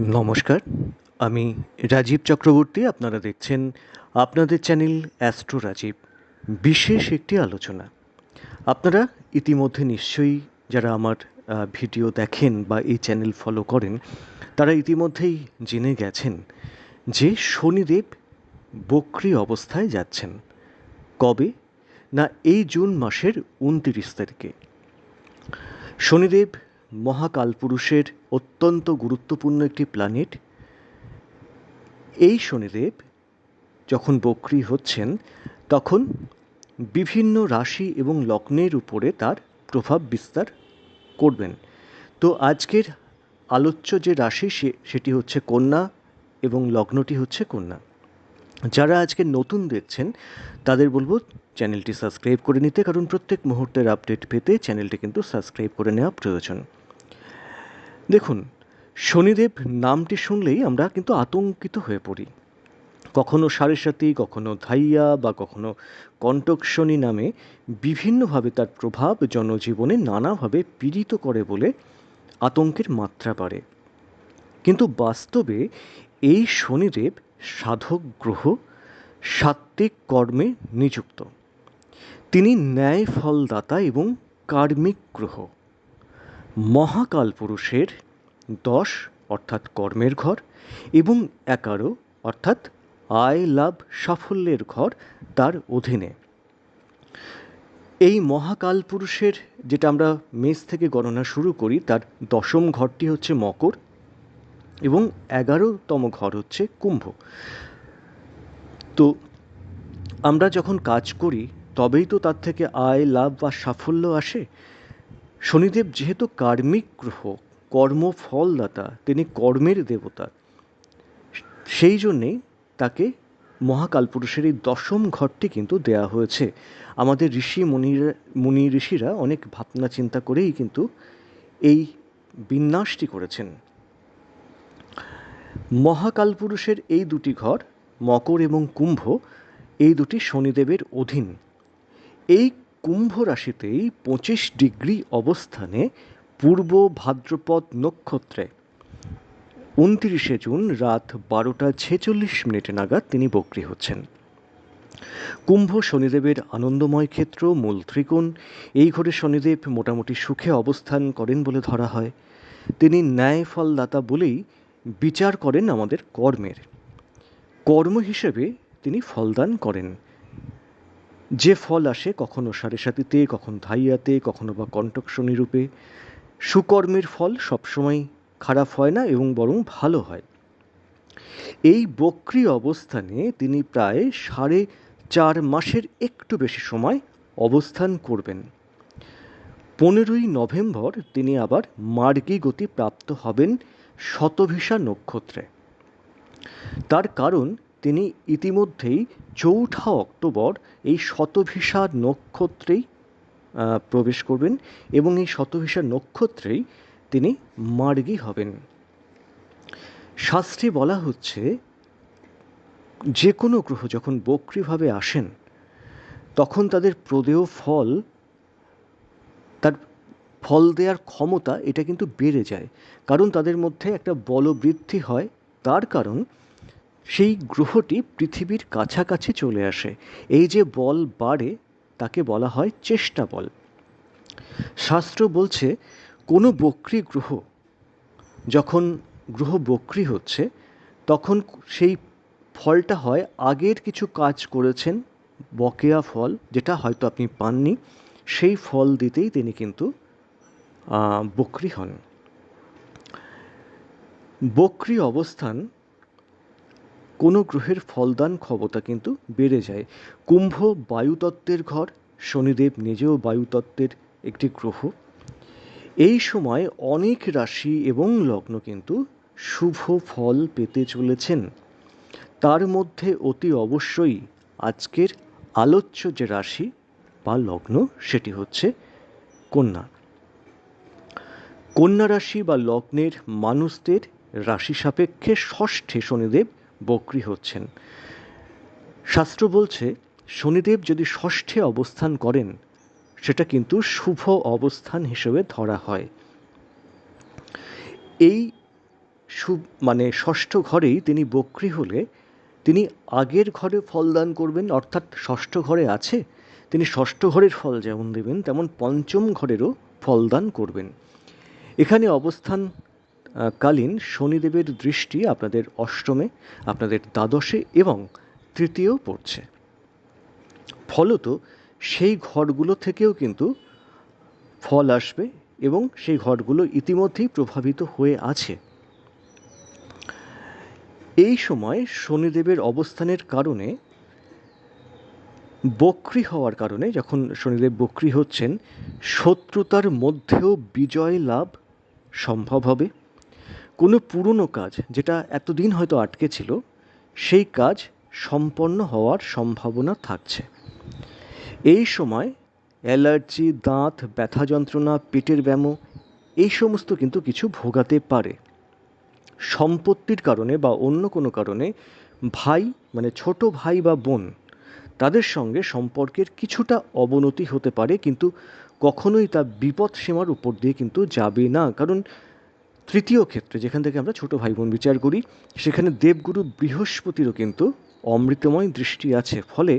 নমস্কার, আমি রাজীব চক্রবর্তী, আপনারা দেখছেন আপনাদের চ্যানেল অ্যাস্ট্রো রাজীব। বিশেষ একটি আলোচনা। আপনারা ইতিমধ্যে নিশ্চয়ই যারা আমার ভিডিও দেখেন বা এই চ্যানেল ফলো করেন, তারা ইতিমধ্যেই জেনে গেছেন যে শনিদেব বক্রি অবস্থায় যাচ্ছেন। কবে? না, এই জুন মাসের উনতিরিশ তারিখে। শনিদেব মহাকালপুরুষের অত্যন্ত গুরুত্বপূর্ণ একটি প্ল্যানেট এই শনিদেব যখন বক্রি হচ্ছেন, তখন বিভিন্ন রাশি এবং লগ্নের উপরে তার প্রভাব বিস্তার করবেন। তো আজকের আলোচ্য যে রাশি, সে, সেটি হচ্ছে কন্যা এবং লগ্নটি হচ্ছে কন্যা। যারা আজকে নতুন দেখছেন, তাদের বলব চ্যানেলটি সাবস্ক্রাইব করে নিতে, কারণ প্রত্যেক মুহূর্তের আপডেট পেতে চ্যানেলটি কিন্তু সাবস্ক্রাইব করে নেওয়া প্রয়োজন। দেখুন, শনিদেব নামটি শুনলেই আমরা কিন্তু আতঙ্কিত হয়ে পড়ি। কখনো সারেসাতি কখনো ধাইয়া বা কখনো কণ্টক শনি নামে বিভিন্নভাবে তার প্রভাব জনজীবনে নানাভাবে পীড়িত করে বলে আতঙ্কের মাত্রা বাড়ে। কিন্তু বাস্তবে এই শনিদেব সাধক গ্রহ সাত্ত্বিক কর্মে নিযুক্ত। তিনি ন্যায় ফলদাতা এবং কার্মিক গ্রহ। মহাকাল পুরুষের দশ, অর্থাৎ কর্মের ঘর, এবং এগারো, অর্থাৎ আয় লাভ সাফল্যের ঘর তার অধীনে। এই মহাকাল পুরুষের যেটা আমরা মেষ থেকে গণনা শুরু করি, তার দশম ঘরটি হচ্ছে মকর, এবং এগারোতম ঘর হচ্ছে কুম্ভ। তো আমরা যখন কাজ করি, তবেই তো তার থেকে আয়, লাভ বা সাফল্য আসে। শনিদেব যেহেতু কার্মিক গ্রহ কর্মফলদাতা তিনি কর্মের দেবতা। সেই জন্যেই তাকে মহাকালপুরুষের এই দশম ঘরটি কিন্তু দেয়া হয়েছে। আমাদের ঋষি মুনিরা, মুনি ঋষিরা অনেক ভাবনা চিন্তা করেই কিন্তু এই বিন্যাসটি করেছেন। মহাকালপুরুষের এই দুটি ঘর, মকর এবং কুম্ভ, এই দুটি শনিদেবের অধীন। এই কুম্ভ রাশিতেই পঁচিশ ডিগ্রি অবস্থানে পূর্ব ভাদ্রপদ নক্ষত্রে। উনতিরিশে জুন রাত বারোটা ছেচল্লিশ মিনিট নাগাদ তিনি বক্রি হচ্ছেন। কুম্ভ শনিদেবের আনন্দময় ক্ষেত্র, মূল ত্রিকোণ। এই ঘরে শনিদেব মোটামুটি সুখে অবস্থান করেন বলে ধরা হয়। তিনি ন্যায় ফলদাতা বলেই বিচার করেন আমাদের কর্মের। কর্ম হিসেবে তিনি ফলদান করেন। যে ফল আসে কখনো সাড়ে সাতিতে, কখনো ধাইয়াতে, কখনো বা কণ্টক শনিরূপে সুকর্মের ফল সবসময় খারাপ হয় না এবং বরং ভালো হয়। এই বক্রি অবস্থানে তিনি প্রায় সাড়ে চার মাসের একটু বেশি সময় অবস্থান করবেন। পনেরোই নভেম্বর তিনি আবার মার্গী গতি প্রাপ্ত হবেন শতভিসা নক্ষত্রে। তার কারণ তিনি ইতিমধ্যেই চৌঠা অক্টোবর এই শতভিসা নক্ষত্রেই প্রবেশ করবেন এবং এই শতভিসা নক্ষত্রেই তিনি মার্গী হবেন। শাস্ত্রে বলা হচ্ছে যে কোনো গ্রহ যখন বক্রিভাবে আসেন, তখন তাদের প্রদেয় ফল, তার ফল দেওয়ার ক্ষমতা এটা কিন্তু বেড়ে যায়। কারণ তাদের মধ্যে একটা বলবৃদ্ধি হয়, তার কারণ সেই গ্রহটি পৃথিবীর কাছাকাছি চলে আসে। এই যে বল বাড়ে, তাকে বলা হয় চেষ্টা বল। শাস্ত্র বলছে, কোনো বক্রি গ্রহ যখন গ্রহ বক্রি হচ্ছে, তখন সেই ফলটা হয় আগের কিছু কাজ করেছেন, বকেয়া ফল, যেটা হয়তো আপনি পাননি, সেই ফল দিতেই তিনি কিন্তু বক্রি হন। বক্রি অবস্থান কোনো গ্রহের ফলদান ক্ষমতা কিন্তু বেড়ে যায়। কুম্ভ বায়ুতত্ত্বের ঘর, শনিদেব নিজেও বায়ুতত্ত্বের একটি গ্রহ। এই সময় অনেক রাশি এবং লগ্ন কিন্তু শুভ ফল পেতে চলেছেন। তার মধ্যে অতি অবশ্যই আজকের আলোচ্য যে রাশি বা লগ্ন, সেটি হচ্ছে কন্যা। কন্যা রাশি বা লগ্নের মানুষদের রাশি সাপেক্ষে ষষ্ঠে শনিদেব বক্রি হচ্ছেন। শাস্ত্র বলছে, শনিদেব যদি ষষ্ঠে অবস্থান করেন, সেটা কিন্তু শুভ অবস্থান হিসেবে ধরা হয়। এই মানে ষষ্ঠ ঘরেই তিনি বক্রি হলে তিনি আগের ঘরে ফলদান করবেন, অর্থাৎ ষষ্ঠ ঘরে আছে, তিনি ষষ্ঠ ঘরের ফল যেমন দেবেন, তেমন পঞ্চম ঘরেরও ফলদান করবেন। এখানে অবস্থান কালীন শনিদেবের দৃষ্টি আপনাদের অষ্টমে, আপনাদের দ্বাদশে এবং তৃতীয় পড়ছে। ফলত সেই ঘরগুলো থেকেও কিন্তু ফল আসবে এবং সেই ঘরগুলো ইতিমধ্যেই প্রভাবিত হয়ে আছে। এই সময় শনিদেবের অবস্থানের কারণে, বক্রি হওয়ার কারণে, যখন শনিদেব বক্রি হচ্ছেন, শত্রুতার মধ্যেও বিজয় লাভ সম্ভব হবে। কোনো পুরনো কাজ যেটা এতদিন হয়তো আটকে ছিল, সেই কাজ সম্পন্ন হওয়ার সম্ভাবনা থাকছে। এই সময় অ্যালার্জি, দাঁত, ব্যথা যন্ত্রণা, পেটের ব্যামো, এই সমস্ত কিন্তু কিছু ভোগাতে পারে। সম্পত্তির কারণে বা অন্য কোনো কারণে ভাই মানে ছোট ভাই বা বোন, তাদের সঙ্গে সম্পর্কের কিছুটা অবনতি হতে পারে, কিন্তু কখনোই তা বিপদ সীমার উপর দিয়ে কিন্তু যাবে না। কারণ তৃতীয় ক্ষেত্রে যেখান থেকে আমরা ছোট ভাই বোন বিচার করি, সেখানে দেবগুরু বৃহস্পতিরও কিন্তু অমৃতময় দৃষ্টি আছে, ফলে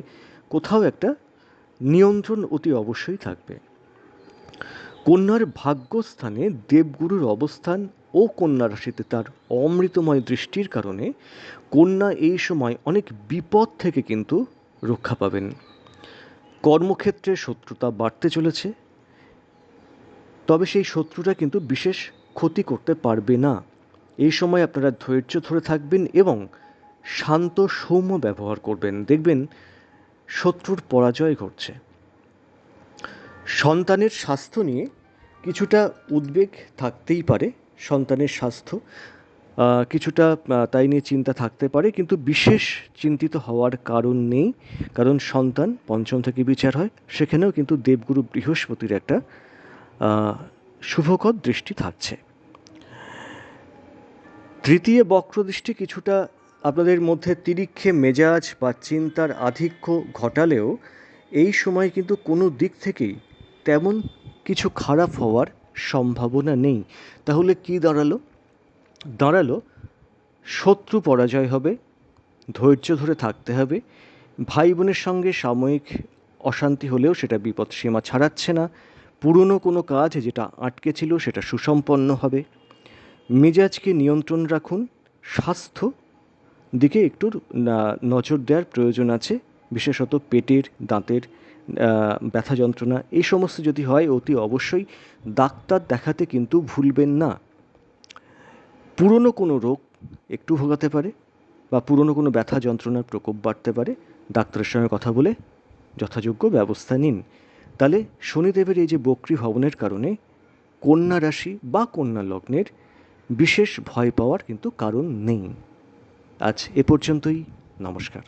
কোথাও একটা নিয়ন্ত্রণ অতি অবশ্যই থাকবে। কন্যার ভাগ্যস্থানে দেবগুরুর অবস্থান ও কন্যা রাশিতে তার অমৃতময় দৃষ্টির কারণে কন্যা এই সময় অনেক বিপদ থেকে কিন্তু রক্ষা পাবেন। কর্মক্ষেত্রে শত্রুতা বাড়তে চলেছে, তবে সেই শত্রুটা কিন্তু বিশেষ ক্ষতি করতে পারবে না। এই সময় আপনারা ধৈর্য ধরে থাকবেন এবং শান্ত সৌম্য ব্যবহার করবেন। দেখবেন শত্রুর পরাজয় ঘটছে। সন্তানের স্বাস্থ্য নিয়ে কিছুটা উদ্বেগ থাকতেই পারে, সন্তানের স্বাস্থ্য। কিছুটা তাই নিয়ে চিন্তা থাকতে পারে, কিন্তু বিশেষ চিন্তিত হওয়ার কারণ নেই, কারণ সন্তান পঞ্চম থেকে বিচার হয়। সেখানেও কিন্তু দেবগুরু বৃহস্পতির একটা শুভকর দৃষ্টি থাকছে। তৃতীয় বক্রদৃষ্টি কিছুটা আপনাদের মধ্যে তিরিক্ষে মেজাজ বা চিন্তার আধিক্য ঘটালেও এই সময় কিন্তু কোনো দিক থেকেই তেমন কিছু খারাপ হওয়ার সম্ভাবনা নেই। তাহলে কি দাঁড়াল? দাঁড়াল, শত্রু পরাজয় হবে, ধৈর্য ধরে থাকতে হবে, ভাই বোনের সঙ্গে সাময়িক অশান্তি হলেও সেটা বিপদ সীমা ছাড়াচ্ছে না পুরনো কোনো কাজ যেটা আটকে ছিল সেটা সুসম্পন্ন হবে। মেজাজকে নিয়ন্ত্রণ রাখুন। স্বাস্থ্য দিকে একটু নজর দেওয়ার প্রয়োজন আছে। বিশেষত পেটের, দাঁতের ব্যথা যন্ত্রণা, এই সমস্ত যদি হয় অতি অবশ্যই ডাক্তার দেখাতে কিন্তু ভুলবেন না। পুরনো কোনো রোগ একটু ভোগাতে পারে বা পুরনো কোনো ব্যথা যন্ত্রণার প্রকোপ বাড়তে পারে। ডাক্তারের সঙ্গে কথা বলে যথাযোগ্য ব্যবস্থা নিন। তাহলে শনিদেবের এই যে বক্রী ভবনের কারণে কন্যা রাশি বা কন্যা লগ্নের বিশেষ ভয় পাওয়ার কিন্তু কারণ নেই। আজ এ পর্যন্তই, নমস্কার।